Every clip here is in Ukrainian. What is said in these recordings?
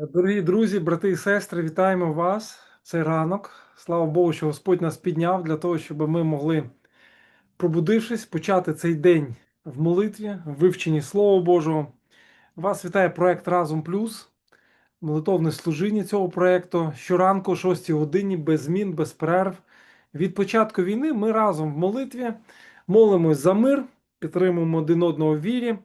Дорогі друзі, брати і сестри, вітаємо вас. Цей ранок. Слава Богу, що Господь нас підняв для того, щоб ми могли, пробудившись, почати цей день в молитві, в вивченні Слова Божого. Вас вітає проект Разом Плюс, молитовне служіння цього проекту. Щоранку, о 6 годині, без змін, без перерв. Від початку війни ми разом в молитві молимось за мир, підтримуємо один одного в вірі.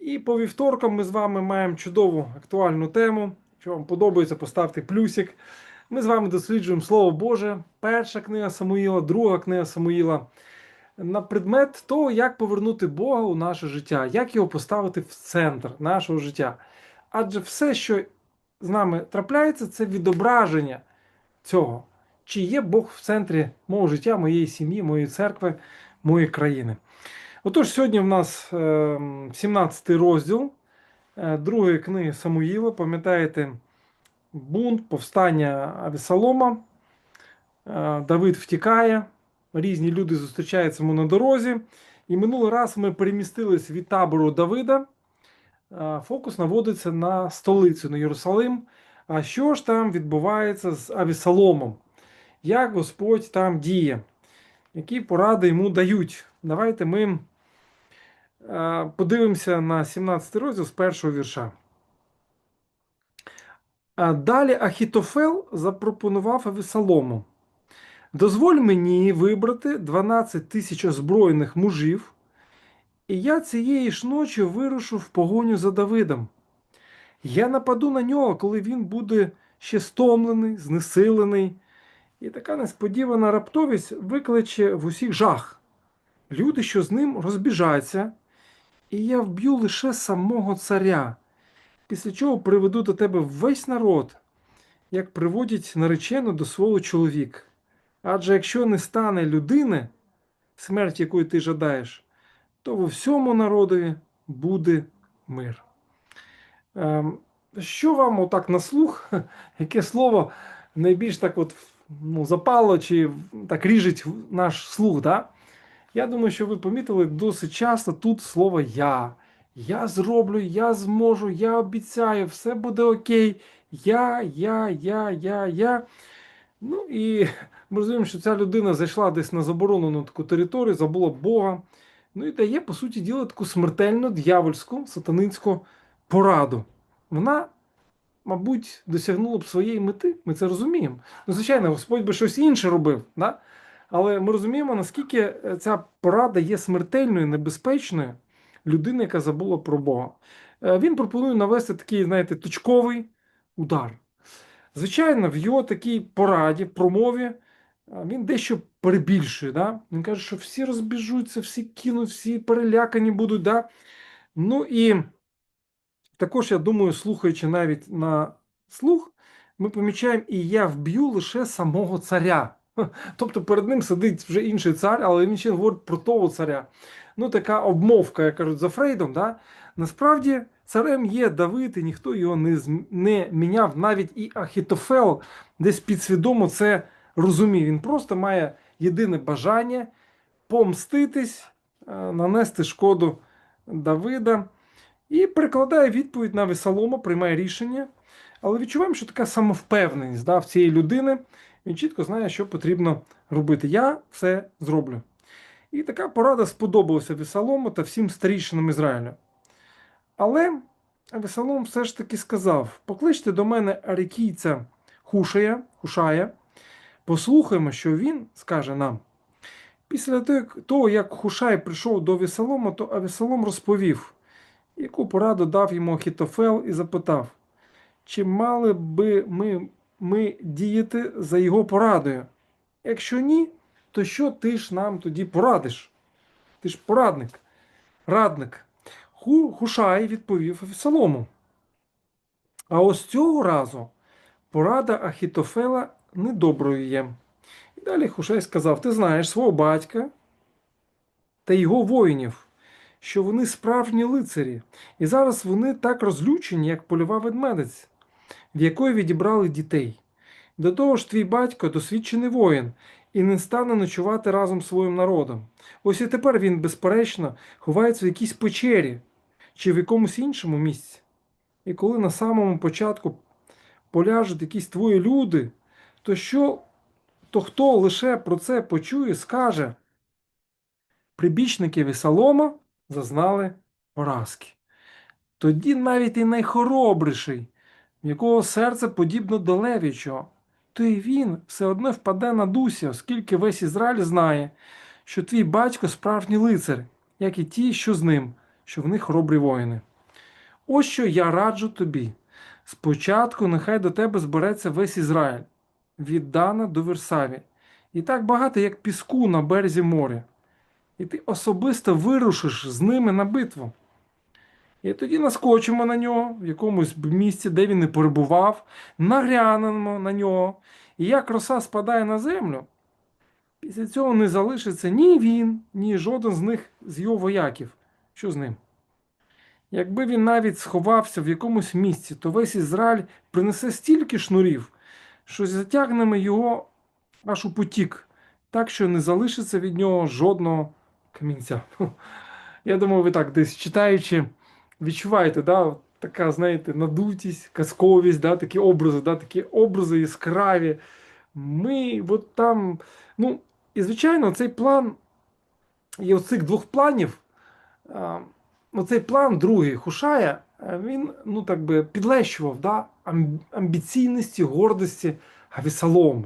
І по вівторкам ми з вами маємо чудову актуальну тему. Якщо вам подобається, поставте плюсик. Ми з вами досліджуємо Слово Боже, перша книга Самуїла, друга книга Самуїла. На предмет того, як повернути Бога у наше життя, як його поставити в центр нашого життя. Адже все, що з нами трапляється, це відображення цього. Чи є Бог в центрі мого життя, моєї сім'ї, моєї церкви, моєї країни. Отож, сьогодні в нас 17 розділ е, другої книги Самуїла. Пам'ятаєте, бунт, повстання Авесолома. Е, Давид втікає, різні люди зустрічаються йому на дорозі. І минулий раз ми перемістились від табору Давида. Е, Фокус наводиться на столицю, на Єрусалим. А що ж там відбувається з Авесоломом? Як Господь там діє? Які поради йому дають? Давайте ми подивимося на 17 розділ з першого вірша. Далі Ахітофел запропонував Авесолому. Дозволь мені вибрати 12 тисяч озброєних мужів, і я цієї ж ночі вирушу в погоню за Давидом. Я нападу на нього, коли він буде ще стомлений, знесилений. І така несподівана раптовість викличе в усіх жах. Люди, що з ним розбіжаться, і я вб'ю лише самого царя, після чого приведу до тебе весь народ, як приводять наречену до свого чоловіка. Адже якщо не стане людини, смерть якої ти жадаєш, то во всьому народові буде мир. Ем, що вам отак на слух, яке слово найбільш так от ну, запало чи так ріжить наш слух? Да? Я думаю, що ви помітили досить часто тут слово я. Я зроблю, я зможу, я обіцяю, все буде окей. Я, я, я, я, я. Ну і ми розуміємо, що ця людина зайшла десь на заборонену таку територію, забула Бога. Ну і дає, по суті діла, таку смертельну дьявольську сатанинську пораду. Вона, мабуть, досягнула б своєї мети, ми це розуміємо. Ну, звичайно, Господь би щось інше робив. Да? Але ми розуміємо, наскільки ця порада є смертельною, небезпечною людини, яка забула про Бога. Е, Він пропонує навести такий, знаєте, точковий удар. Звичайно, в його такій пораді, промові, е, він дещо перебільшує. Да? Він каже, що всі розбіжуться, всі кинуть, всі перелякані будуть. Да? Ну і також, я думаю, слухаючи навіть на слух, ми помічаємо, і я вб'ю лише самого царя. Тобто перед ним сидить вже інший цар, але він ще говорить про того царя. Ну, така обмовка, як кажуть, за Фрейдом. Да? Насправді царем є Давид, і ніхто його не не міняв. Навіть і Ахітофел десь підсвідомо це розумів. Він просто має єдине бажання помститись, е, нанести шкоду Давида. І прикладає відповідь на Весолома, приймає рішення. Але відчуваємо, що така самовпевненість да, в цієї людини. Він чітко знає, що потрібно робити. Я все зроблю. І така порада сподобалася Весолому та всім старішинам Ізраїля. Але Весолом все ж таки сказав: покличте до мене арикійця Хушая, Хушая, послухаймо, що він скаже нам. Після того, як Хушай прийшов до Весолома, то Авесолом розповів, яку пораду дав йому Ахітофел і запитав, чи мали би ми ми діяти за його порадою? Якщо ні, то що ти ж нам тоді порадиш? Ти ж порадник, радник. Ху, Хушай відповів Авесолому. А ось цього разу порада Ахітофела недоброю є. І далі Хушай сказав: Ти знаєш свого батька та його воїнів, що вони справжні лицарі, і зараз вони так розлючені, як польова ведмедець в якої відібрали дітей. До того ж, твій батько досвідчений воїн і не стане ночувати разом з своїм народом. Ось і тепер він, безперечно, ховається в якійсь печері чи в якомусь іншому місці. І коли на самому початку поляжуть якісь твої люди, то що, то хто лише про це почує, скаже, прибічники Весолома зазнали поразки. Тоді навіть і найхоробріший, в якого серце подібно до левічого, то й він все одно впаде на дусі, оскільки весь Ізраїль знає, що твій батько справжній лицар, як і ті, що з ним, що в них хоробрі воїни. Ось що я раджу тобі. Спочатку нехай до тебе збереться весь Ізраїль, від Дана до Версаві, і так багато, як піску на березі моря. І ти особисто вирушиш з ними на битву. І тоді наскочимо на нього в якомусь місці, де він не перебував, наглянемо на нього. І як роса спадає на землю, після цього не залишиться ні він, ні жоден з них з його вояків. Що з ним? Якби він навіть сховався в якомусь місці, то весь Ізраїль принесе стільки шнурів, що затягнемо його аж у потік, так що не залишиться від нього жодного камінця. Я думаю, ви так десь читаючи, відчуваєте, да, така, знаєте, надутість, казковість, да, такі образи, да, такі образи яскраві. Ми от там, ну, і звичайно, цей план, і оцих двох планів. Оцей план другий Хушая, е, він ну, так би підлещував да, амбіційності, гордості Авісалому.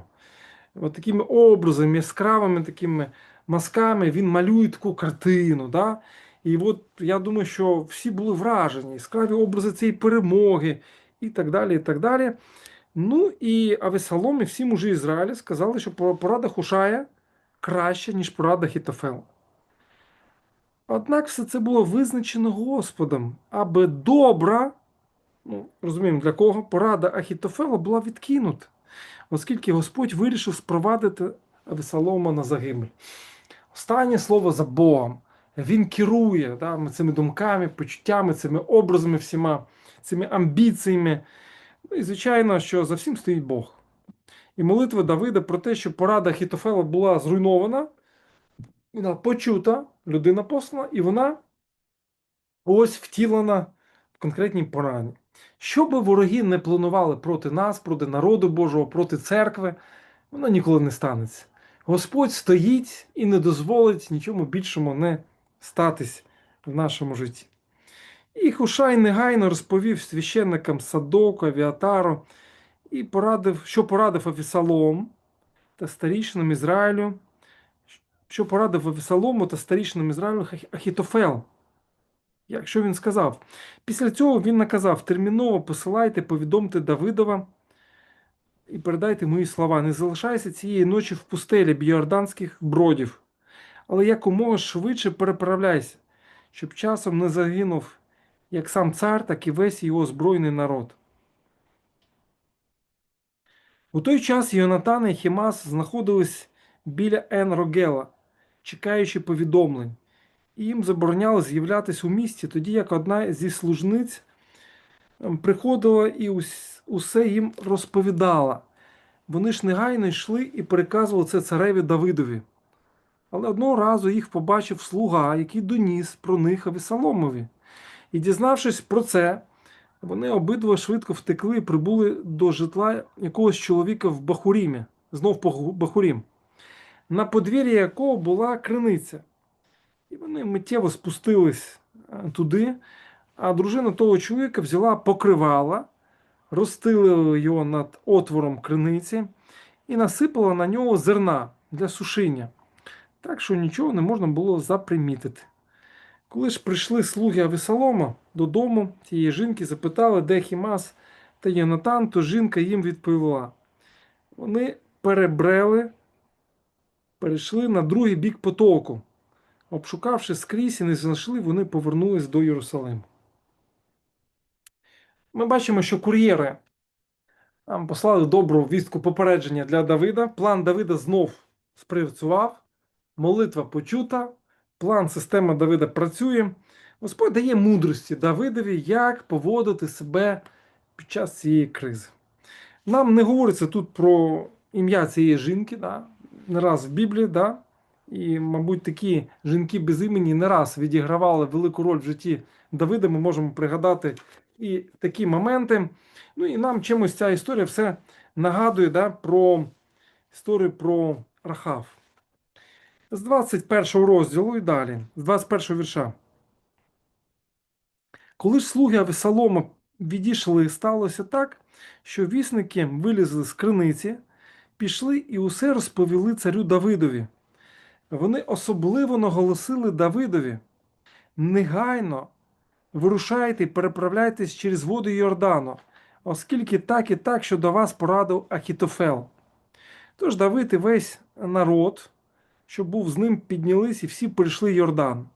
От такими образами, яскравими такими мазками він малює таку картину. Да? І от я думаю, що всі були вражені, яскраві образи цієї перемоги і так далі. і так далі. Ну і Авесалом і всі мужі Ізраїля сказали, що порада Хушая краща, ніж порада Хітофела. Однак все це було визначено Господом, аби добра, ну, розуміємо для кого, порада Ахітофела була відкинута, оскільки Господь вирішив спровадити Авесалома на загибель. Останнє слово за Богом. Він керує да, цими думками, почуттями, цими образами всіма, цими амбіціями. Ну і звичайно, що за всім стоїть Бог. І молитва Давида про те, що порада Ахітофела була зруйнована, вона почута, людина послана, і вона ось втілена в конкретній пораді. Що би вороги не планували проти нас, проти народу Божого, проти церкви, воно ніколи не станеться. Господь стоїть і не дозволить нічому більшому не статись в нашому житті. І Хушай негайно розповів священникам Садоку, Авіатару і порадив, що порадив Авісалом та старішинам Ізраїлю що порадив Авесалому та старішинам Ізраїлю Ахітофел. Якщо він сказав, після цього він наказав: терміново посилайте, повідомте Давидова і передайте мої слова. Не залишайся цієї ночі в пустелі біорданських бродів, але якомога швидше переправляйся, щоб часом не загинув як сам цар, так і весь його збройний народ. У той час Йонатан і Хімас знаходились біля Ен-Рогела чекаючи повідомлень, і їм забороняли з'являтися у місті, тоді як одна зі служниць ем, приходила і усе їм розповідала. Вони ж негайно йшли і переказували це цареві Давидові. Але одного разу їх побачив слуга, який доніс про них Авісаломові. І, дізнавшись про це, вони обидва швидко втекли і прибули до житла якогось чоловіка в Бахурімі, знов Бахурім на подвір'ї якого була криниця. І вони миттєво спустились е, туди, а дружина того чоловіка взяла покривала, розстилила його над отвором криниці і насипала на нього зерна для сушіння. Так що нічого не можна було запримітити. Коли ж прийшли слуги Авесалома додому тієї жінки, запитали, де Хімас та Єнатан, то жінка їм відповіла. Вони перебрели перейшли на другий бік потоку. Обшукавши скрізь і не знайшли, вони повернулись до Єрусалиму. Ми бачимо, що кур'єри нам послали добру вістку попередження для Давида. План Давида знов спрацював, молитва почута, план системи Давида працює. Господь дає мудрості Давидові, як поводити себе під час цієї кризи. Нам не говориться тут про ім'я цієї жінки, да? не раз в Біблії, да? і, мабуть, такі жінки без імені не раз відігравали велику роль в житті Давида. Ми можемо пригадати І такі моменти. Ну і нам чимось ця історія все нагадує да, про історію про Рахав. З 21 розділу і далі, з 21 вірша. Коли ж слуги Авесолома відійшли, сталося так, що вісники вилізли з криниці, пішли і усе розповіли царю Давидові. Вони особливо наголосили Давидові: негайно вирушайте і переправляйтесь через воду Йордану, оскільки так і так, що до вас порадив Ахітофел. Тож Давид і весь народ, що був з ним, піднялись і всі перейшли Йордан.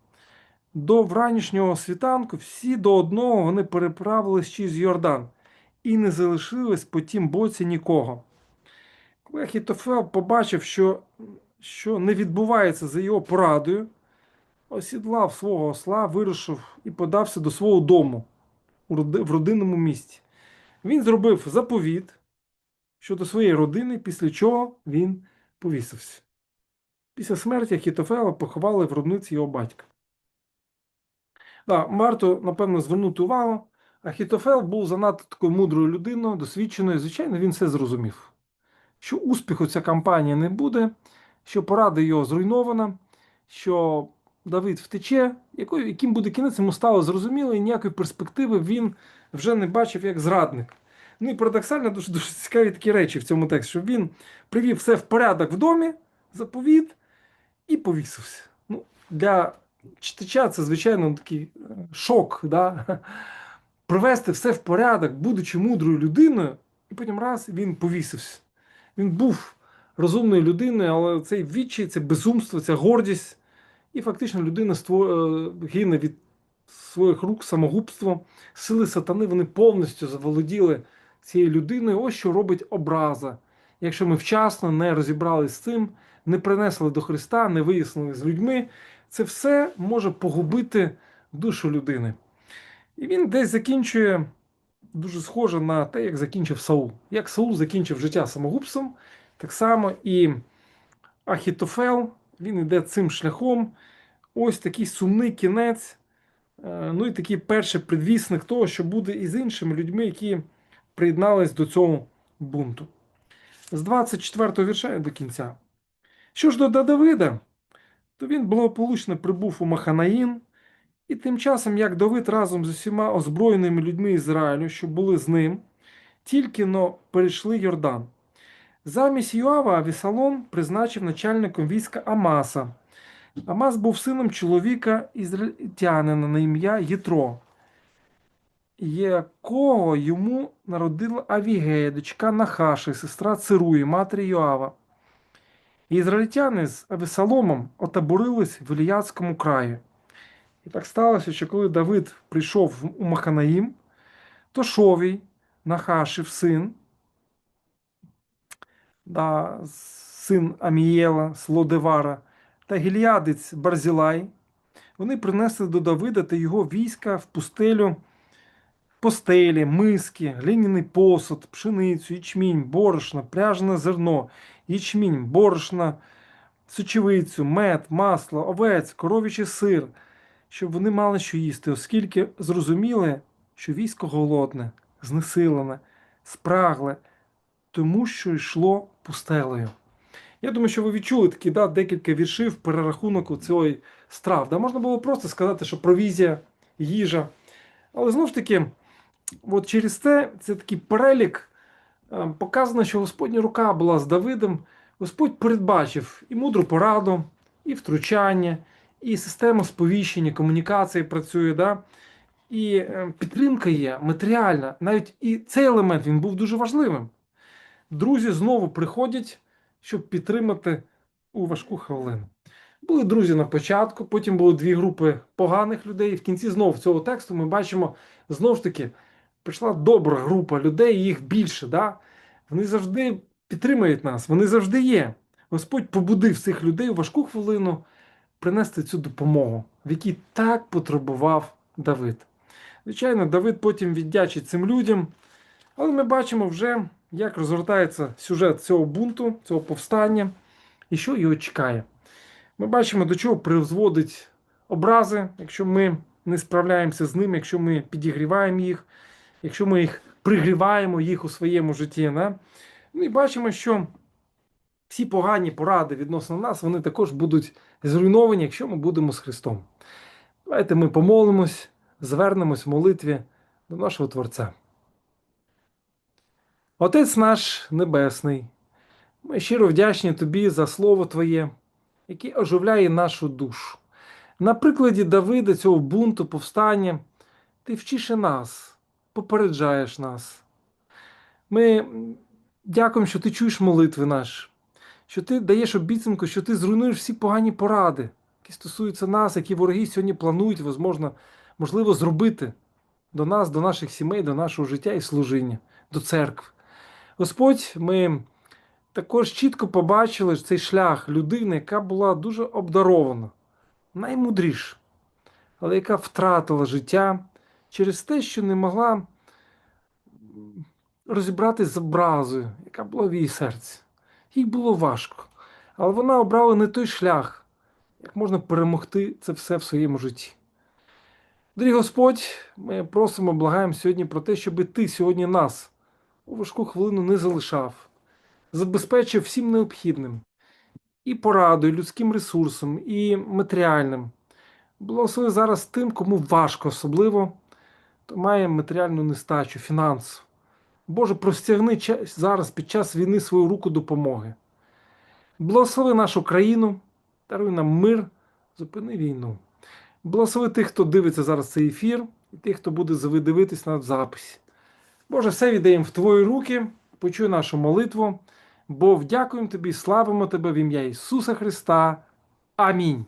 До вранішнього світанку всі до одного вони переправились через Йордан і не залишилось по тім боці нікого. Ахітофел побачив, що, що не відбувається за його порадою, осідлав свого осла, вирушив і подався до свого дому в родинному місті. Він зробив заповіт щодо своєї родини, після чого він повісився. Після смерті Ахітофела поховали в родниці його батька. Да, варто, напевно, звернути увагу. Ахітофел був занадто такою мудрою людиною, досвідченою. Звичайно, він все зрозумів. Що успіху ця кампанія не буде, що порада його зруйнована, що Давид втече, якою, яким буде кінець, йому стало зрозуміло, і ніякої перспективи він вже не бачив як зрадник. Ну і парадоксально дуже, дуже цікаві такі речі в цьому тексті, що він привів все в порядок в домі, заповіт і повісився. Ну, для читача це, звичайно, такий е, шок. Да? Привести все в порядок, будучи мудрою людиною, і потім раз він повісився. Він був розумною людиною, але цей відчай, це безумство, ця гордість. І фактично людина ство... е, гине від своїх рук самогубство. Сили сатани вони повністю заволоділи цією людиною. Ось що робить образа. Якщо ми вчасно не розібралися з цим, не принесли до Христа, не вияснили з людьми, це все може погубити душу людини. І він десь закінчує дуже схоже на те, як закінчив Саул. Як Саул закінчив життя самогубством, так само і Ахітофел, він йде цим шляхом. Ось такий сумний кінець. Е, Ну і такий перший предвісник того, що буде і з іншими людьми, які приєднались до цього бунту. З 24 вірша до кінця. Що ж до Давида, то він благополучно прибув у Маханаїн, і тим часом, як Давид разом з усіма озброєними людьми Ізраїлю, що були з ним, тільки но перейшли Йордан. Замість Йоава Авісалом призначив начальником війська Амаса. Амас був сином чоловіка ізраїльтянина на ім'я Єтро, якого йому народила Авігея, дочка Нахаши, сестра Цируї, матері Йоава. Ізраїльтяни з Авесаломом отаборились в Іліяцькому краї. І так сталося, що коли Давид прийшов у Маханаїм, то Шовій, Нахашив син, да, син Амієла, Слодевара та гільядець Барзілай, вони принесли до Давида та його війська в пустелю постелі, миски, глиняний посуд, пшеницю, ячмінь, борошно, пряжене зерно, ячмінь, борошно, сочевицю, мед, масло, овець, коров'ячий сир, щоб вони мали що їсти, оскільки зрозуміли, що військо голодне, знесилене, спрагле, тому що йшло пустелею. Я думаю, що ви відчули такі да, декілька віршів перерахунок цієї страв. Да, можна було просто сказати, що провізія, їжа. Але знову ж таки, от через це це такий перелік. е, Показано, що Господня рука була з Давидом. Господь передбачив і мудру пораду, і втручання, і систему сповіщення, комунікації працює. Да? І е, підтримка є матеріальна. Навіть і цей елемент він був дуже важливим. Друзі знову приходять, щоб підтримати у важку хвилину. Були друзі на початку, потім були дві групи поганих людей. І в кінці знову цього тексту ми бачимо знову ж таки прийшла добра група людей, їх більше. Да? Вони завжди підтримують нас, вони завжди є. Господь побудив цих людей у важку хвилину принести цю допомогу, в якій так потребував Давид. Звичайно, Давид потім віддячить цим людям, але ми бачимо вже, як розгортається сюжет цього бунту, цього повстання і що його чекає. Ми бачимо, до чого призводить образи, якщо ми не справляємося з ними, якщо ми підігріваємо їх. Якщо ми їх пригріваємо їх у своєму житті. Да? Ну і бачимо, що всі погані поради відносно нас, вони також будуть зруйновані, якщо ми будемо з Христом. Давайте ми помолимось, звернемось в молитві до нашого Творця. Отець наш Небесний, ми щиро вдячні Тобі за Слово Твоє, яке оживляє нашу душу. На прикладі Давида, цього бунту, повстання, ти вчиш нас, попереджаєш нас. Ми дякуємо, що ти чуєш молитви наші, що ти даєш обіцянку, що ти зруйнуєш всі погані поради, які стосуються нас, які вороги сьогодні планують, возможно, можливо, зробити до нас, до наших сімей, до нашого життя і служіння, до церкви. Господь, ми також чітко побачили цей шлях людини, яка була дуже обдарована, наймудріша, але яка втратила життя через те, що не могла розібратись з образою, яка була в її серці. Їй було важко. Але вона обрала не той шлях, як можна перемогти це все в своєму житті. Дорогий Господь, ми просимо, благаємо сьогодні про те, щоб ти сьогодні нас у важку хвилину не залишав, забезпечив всім необхідним і порадою, і людським ресурсом, і матеріальним. Благослови зараз тим, кому важко, особливо, має матеріальну нестачу, фінансу. Боже, простягни зараз під час війни свою руку допомоги. Благослови нашу країну, даруй нам мир, зупини війну. Благослови тих, хто дивиться зараз цей ефір, і тих, хто буде дивитись на записі. Боже, все віддаємо в Твої руки, почуй нашу молитву, бо вдякуємо Тобі, славимо Тебе в ім'я Ісуса Христа. Амінь.